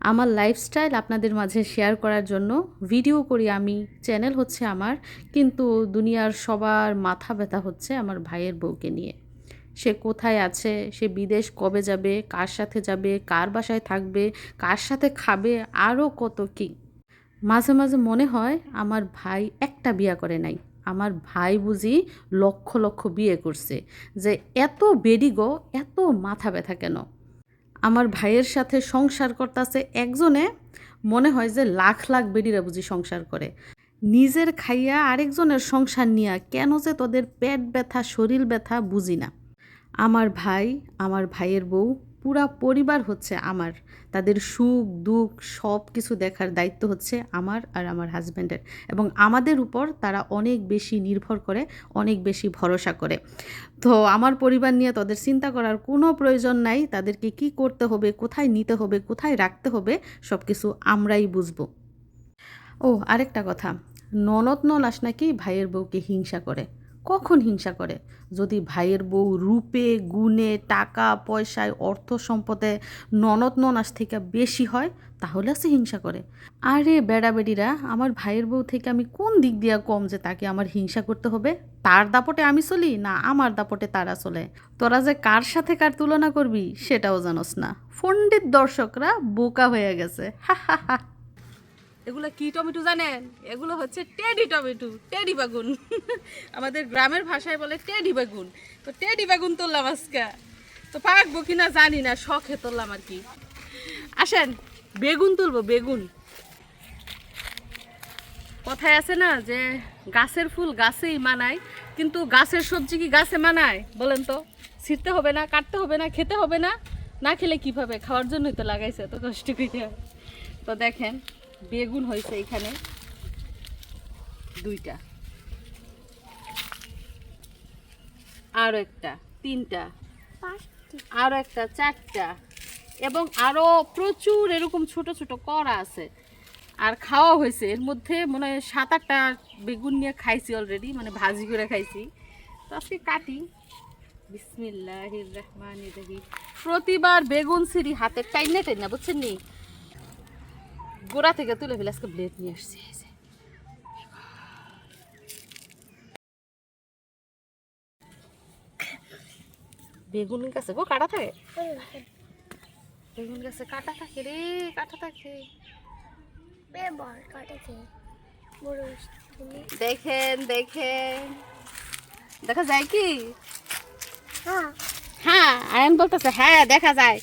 আমার লাইফস্টাইল আপনাদের মাঝে শেয়ার করার জন্য ভিডিও করি আমি চ্যানেল হচ্ছে আমার, কিন্তু দুনিয়ার সবার মাথা ব্যথা হচ্ছে আমার ভাইয়ের বউকে নিয়ে। সে কোথায় আছে, সে বিদেশ কবে যাবে, কার সাথে যাবে, কার বাসায় থাকবে, কার সাথে খাবে, আরও কত কী। মাঝে মাঝে মনে হয় আমার ভাই একটা বিয়া করে নাই। আমার ভাই বুঝি লক্ষ লক্ষ বিয়ে করছে। যে এত বেডিগো এত মাথা ব্যথা কেন? আমার ভাইয়ের সাথে সংসার করতেছে একজনে, মনে হয় যে লাখ লাখ বেডিরা বুঝি সংসার করে। নিজের খাইয়া আরেকজনের সংসার নিয়া কেন যে তোদের পেট ব্যথা, শরীর ব্যথা বুঝি না। আমার ভাই, আমার ভাইয়ের বউ পুরা পরিবার হচ্ছে আমার। তাদের সুখ, দুঃখ সব কিছু দেখার দায়িত্ব হচ্ছে আমার আর আমার হাজব্যান্ডের এবং আমাদের উপর তারা অনেক বেশি নির্ভর করে, অনেক বেশি ভরসা করে। তো আমার পরিবার নিয়ে তাদের চিন্তা করার কোনো প্রয়োজন নাই, তাদেরকে কি করতে হবে, কোথায় নিতে হবে, কোথায় রাখতে হবে সব কিছু আমরাই বুঝব। ও, আরেকটা কথা। ননদ নলাস নাকি ভাইয়ের বউকে হিংসা করে। কখন হিংসা করে? যদি ভাইয়ের বউ রূপে, গুণে, টাকা, পয়সায়, অর্থ সম্পদে ননদ ননাস থেকে বেশি হয়, তাহলে সে হিংসা করে। আরে বেড়াবেড়িরা, আমার ভাইয়ের বউ থেকে আমি কোন দিক দিয়া কম যে তাকে আমার হিংসা করতে হবে? তার দাপটে আমি চলি না আমার দাপটে তারা চলে? তোরা যে কার সাথে কার তুলনা করবি, সেটাও জানোস না। পণ্ডিত দর্শকরা বোকা হয়ে গেছে। হা হা হা। এগুলো কি টমেটো জানেন? এগুলো হচ্ছে টেডি টমেটো, টেডি বেগুন। আমাদের গ্রামের ভাষায় বলে টেডি বেগুন। তো টেডি বেগুন তুললাম আজকে। তো পাকবো কিনা জানি না, শখে তুললাম আর কি। আসেন, বেগুন তুলবো, বেগুন। কথায় আছে না যে গাছের ফুল গাছেই মানায়, কিন্তু গাছের সবজি কি গাছে মানায়? বলেন তো। ছিঁড়তে হবে না, কাটতে হবে না, খেতে হবে না? না খেলে কীভাবে? খাওয়ার জন্যই তো লাগাইছে তো কষ্ট করে তো দেখেন বেগুন হয়েছে এখানে। দুইটা। আরও একটা তিনটা। আরও একটা চারটা। এবং আরও প্রচুর এরকম ছোট ছোট করা আছে। আর খাওয়া হয়েছে। এর মধ্যে মনে হয় সাত আটটা বেগুন নিয়ে খাইছি অলরেডি মানে ভাজি করে খাইছি। তো আজকে কাটি। বিসমিল্লাহ রহমান রহিম। প্রতিবার বেগুন সিঁড়ি হাতের টাইনে টাইনা বুঝছেন নি? গোড়া থেকে তুলে ফেলে আজকে ব্লেড নিয়ে আসছি। বেগুন গাছে গো কাটা থাকে? বেগুন গাছে কাটা থাকে রে কাটা থাকে। দেখেন দেখেন। দেখা যায় কি? হ্যাঁ। হ্যাঁ আয়ন বলতেছে হ্যাঁ দেখা যায়।